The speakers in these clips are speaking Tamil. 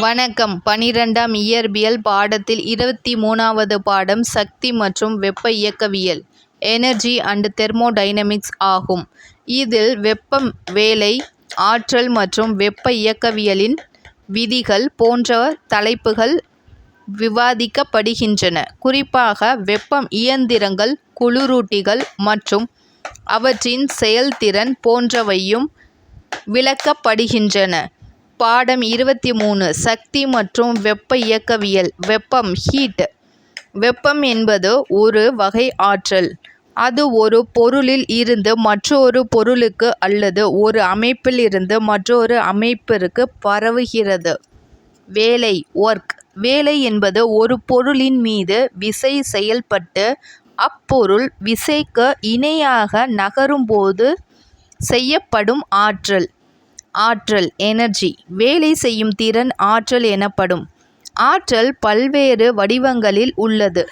வணக்கம். பனிரெண்டாம் இயற்பியல் பாடத்தில் இருபத்தி மூணாவது பாடம் சக்தி மற்றும் வெப்ப இயக்கவியல் எனர்ஜி அண்ட் தெர்மோடைனமிக்ஸ் ஆகும். இதில் வெப்பம் வேலை ஆற்றல் மற்றும் வெப்ப இயக்கவியலின் விதிகள் போன்ற தலைப்புகள் விவாதிக்கப்படுகின்றன. குறிப்பாக வெப்பம் இயந்திரங்கள் குளிரூட்டிகள் மற்றும் அவற்றின் செயல்திறன் போன்றவையும் விளக்கப்படுகின்றன. பாடம் இருபத்தி மூணு சக்தி மற்றும் வெப்ப இயக்கவியல் வெப்பம் ஹீட் வெப்பம் என்பது ஒரு வகை ஆற்றல். அது ஒரு பொருளில் இருந்து மற்றொரு பொருளுக்கு அல்லது ஒரு அமைப்பில் இருந்து மற்றொரு அமைப்பிற்கு பரவுகிறது. வேலை ஒர்க் வேலை என்பது ஒரு பொருளின் மீது விசை செயல்பட்டு அப்பொருள் விசைக்கு இணையாக நகரும்போது செய்யப்படும் ஆற்றல். ஆற்றல் எனர்ஜி வேலை செய்யும் திறன் ஆற்றல் எனப்படும். ஆற்றல் பல்வேறு வடிவங்களில் உள்ளது.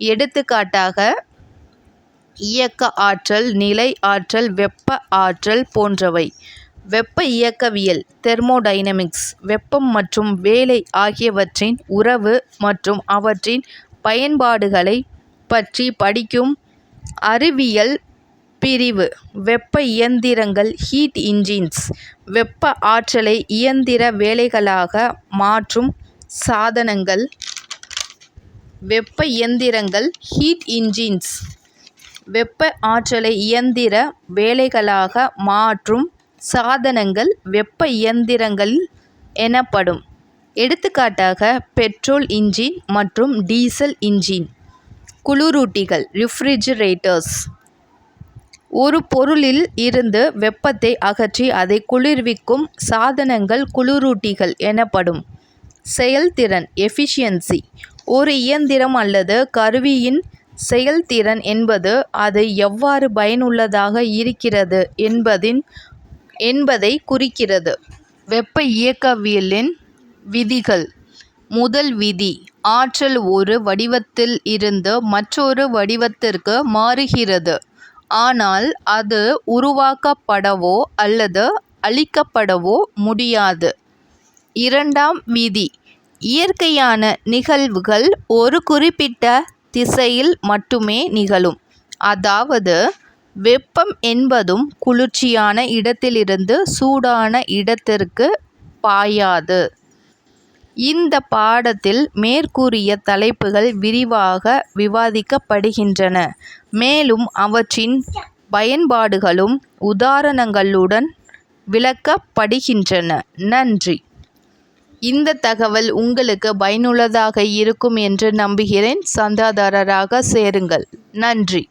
எடுத்துக்காட்டாக இயக்க ஆற்றல் நிலை ஆற்றல் வெப்ப ஆற்றல் போன்றவை. வெப்ப இயக்கவியல் தெர்மோடைனமிக்ஸ் வெப்பம் மற்றும் வேலை ஆகியவற்றின் உறவு மற்றும் அவற்றின் பயன்பாடுகளை பற்றி படிக்கும் அறிவியல் பிரிவு. வெப்ப இயந்திரங்கள் ஹீட் இன்ஜின்ஸ் வெப்ப ஆற்றலை இயந்திர வேலைகளாக மாற்றும் சாதனங்கள். வெப்ப இயந்திரங்கள் ஹீட் இன்ஜின்ஸ் வெப்ப ஆற்றலை இயந்திர வேலைகளாக மாற்றும் சாதனங்கள் வெப்ப இயந்திரங்கள் எனப்படும். எடுத்துக்காட்டாக பெட்ரோல் இன்ஜின் மற்றும் டீசல் இன்ஜின் குளிரூட்டிகள் ரிஃப்ரிஜிரேட்டர்ஸ் ஒரு பொருளில் இருந்து வெப்பத்தை அகற்றி அதை குளிர்விக்கும் சாதனங்கள் குளிரூட்டிகள் எனப்படும். செயல்திறன் எஃபிஷியன்சி ஒரு இயந்திரம் அல்லது கருவியின் செயல்திறன் என்பது அது எவ்வாறு பயனுள்ளதாக இருக்கிறது என்பதின் என்பதை குறிக்கிறது. வெப்ப இயக்கவியலின் விதிகள். முதல் விதி ஆற்றல் ஒரு வடிவத்தில் இருந்து மற்றொரு வடிவத்திற்கு மாறுகிறது. ஆனால் அது உருவாக்கப்படவோ அல்லது அழிக்கப்படவோ முடியாது. இரண்டாம் விதி. இயற்கையான நிகழ்வுகள் ஒரு குறிப்பிட்ட திசையில் மட்டுமே நிகழும். அதாவது வெப்பம் என்பதும் குளிர்ச்சியான இடத்திலிருந்து சூடான இடத்திற்கு பாயாது. இந்த பாடத்தில் மேற்கூறிய தலைப்புகள் விரிவாக விவாதிக்கப்படுகின்றன. மேலும் அவற்றின் பயன்பாடுகளும் உதாரணங்களுடன் விளக்கப்படுகின்றன. நன்றி. இந்த தகவல் உங்களுக்கு பயனுள்ளதாக இருக்கும் என்று நம்புகிறேன். சந்தாதாரராக சேருங்கள். நன்றி.